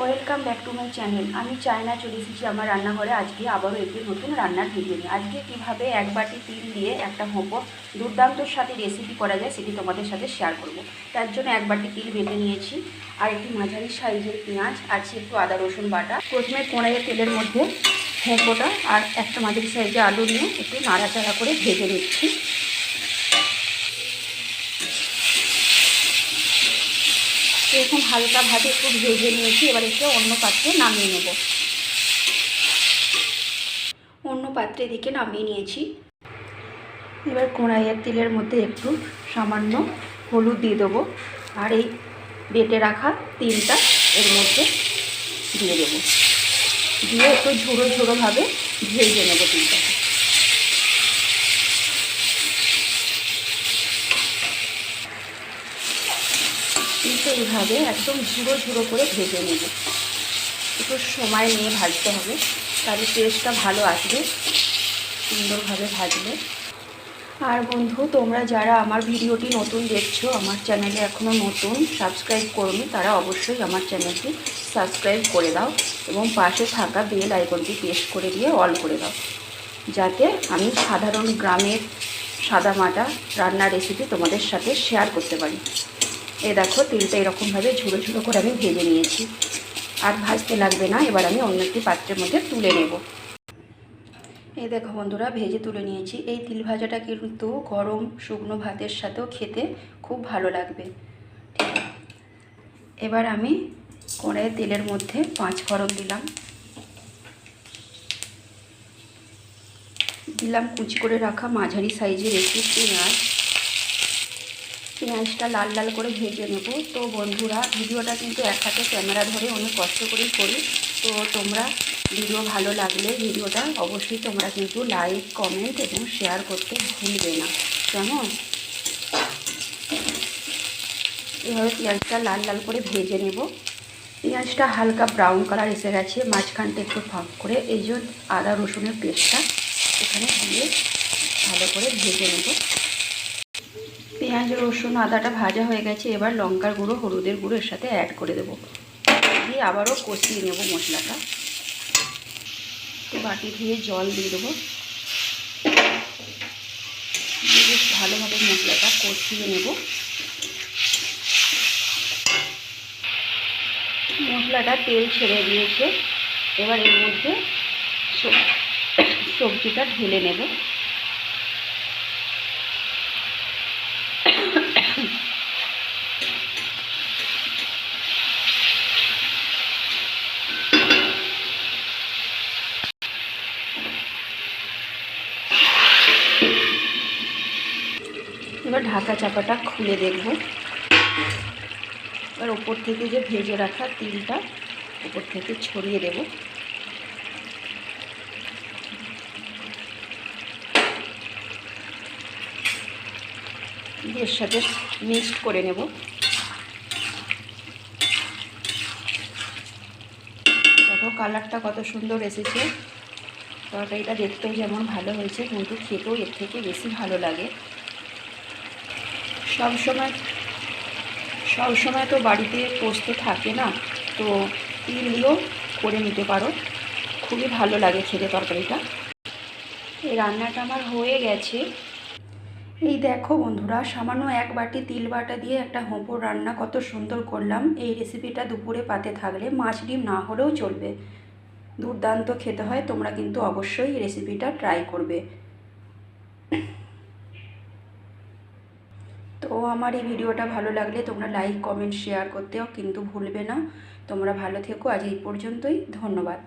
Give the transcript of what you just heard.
Welcome back to my channel. আমি China চলে এসেছি আমার রান্নাঘরে। আজকে আবারও একটি নতুন রান্নার ভিডিও নিয়ে। আজকে কীভাবে এক বাটি তিল দিয়ে একটা হোঁপো দুর্দান্তর সাথে রেসিপি করা যায় সেটি তোমাদের সাথে শেয়ার করব। তার জন্য এক বাটি তিল বেটে নিয়েছি, আর একটি মাঝারি সাইজের পেঁয়াজ আছে একটু আদা, রসুন বাটা। প্রথমে কড়াইয়ের তেলের মধ্যে হোঁপোটা আর একটা মাঝারি সাইজের আলু নিয়ে একটু নাড়াচাড়া করে ভেজে নিচ্ছি। এরকম হালকাভাবে একটু ভেজে নিয়েছি, এবার একে অন্য পাত্রে নামিয়ে নেব। অন্য পাত্রে দিকে নামিয়ে নিয়েছি। এবার কড়াইয়ের তেলের মধ্যে একটু সামান্য হলুদ দিয়ে দেবো, আর এই বেটে রাখা তিলটা এর মধ্যে দিয়ে দেবো। দিয়ে একটু ঝুড়ো ঝুড়োভাবে ভেজে নেব তিলটাকে। কিন্তু এইভাবে একদম ঝুড়ো ঝুড়ো করে ভেজে নেব। একটু সময় নিয়ে ভাজতে হবে, তাহলে টেস্টটা ভালো আসবে, সুন্দরভাবে ভাজলে। আর বন্ধু, তোমরা যারা আমার ভিডিওটি নতুন দেখছ, আমার চ্যানেলে এখনও নতুন সাবস্ক্রাইব করনি, তারা অবশ্যই আমার চ্যানেলটি সাবস্ক্রাইব করে দাও এবং পাশে থাকা বেল আইকনটি প্রেস করে দিয়ে অল করে দাও। যাতে আমি সাধারণ গ্রামের সাদামাটা রান্নার রেসিপি তোমাদের সাথে শেয়ার করতে পারি। এ দেখো, তিলটা এরকমভাবে ঝুড়ো ঝুড়ো করে আমি ভেজে নিয়েছি। আর ভাজতে লাগবে না, এবার আমি অন্য একটি পাত্রের মধ্যে তুলে নেব। এই দেখো বন্ধুরা, ভেজে তুলে নিয়েছি। এই তিল ভাজাটা কিন্তু গরম শুকনো ভাতের সাথেও খেতে খুব ভালো লাগবে। এবার আমি কড়াইয়ে তেলের মধ্যে পাঁচ ফোড়ন দিলাম। দিলাম কুচি করে রাখা মাঝারি সাইজের একটি পেঁয়াজ। পেঁয়াজটা লাল লাল করে ভেজে নেব। তো বন্ধুরা, ভিডিওটা কিন্তু এক হাতে ক্যামেরা ধরে অনেক কষ্ট করেই করি। তো তোমরা ভিডিও ভালো লাগলে ভিডিওটা অবশ্যই তোমরা কিন্তু লাইক কমেন্ট এবং শেয়ার করতে ভুলবে না। কেমন? এভাবে পেঁয়াজটা লাল লাল করে ভেজে নেব। পেঁয়াজটা হালকা ব্রাউন কালার এসে গেছে, মাঝখানটা একটু ফাঁক করে এই যে আদা রসুনের পেস্টটা এখানে দিয়ে ভালো করে ভেজে নেব। পেঁয়াজ, রসুন, আদাটা ভাজা হয়ে গেছে, এবার লঙ্কার গুঁড়ো, হলুদের গুঁড়ো এর সাথে অ্যাড করে দেবো। দিয়ে আবারও কষিয়ে নেব মশলাটা। বাটি ধুয়ে জল দিয়ে দেবো। বেশ ভালোভাবে মশলাটা কষিয়ে নেব। মশলাটা তেল ছেড়ে দিয়েছে। এবার এর মধ্যে সবজিটা ঢেলে নেব। এবার ঢাকা চাপাটা খুলে দেখব। এবার ওপর থেকে যে ভেজে রাখা তিলটা, ওপর থেকে ছড়িয়ে দেব। এর সাথে মিক্সড করে নেব। দেখো কালারটা কত সুন্দর এসেছে। তরকারিটা দেখতেও যেমন ভালো হয়েছে, কিন্তু খেতেও এর থেকে বেশি ভালো লাগে। সব সময় সব সময় তো বাড়িতে পোস্ত থাকে না, তো তিল দিয়েও করে নিতে পারো। খুবই ভালো লাগে খেতে তরকারিটা। এই রান্নাটা আমার হয়ে গেছে। এই দেখো বন্ধুরা, সামান্য এক বাটি তিল বাটা দিয়ে একটা হোঁপোর রান্না কত সুন্দর করলাম। এই রেসিপিটা দুপুরে পাতে থাকলে মাছ ডিম না হলেও চলবে। দুর্দান্ত খেতে হয়, তোমরা কিন্তু অবশ্যই রেসিপিটা ট্রাই করবে। তো আমার এই ভিডিওটা ভালো লাগলে তোমরা লাইক কমেন্ট শেয়ার করতেও কিন্তু ভুলবে না। তোমরা ভালো থেকো। আজ এই পর্যন্তই। ধন্যবাদ।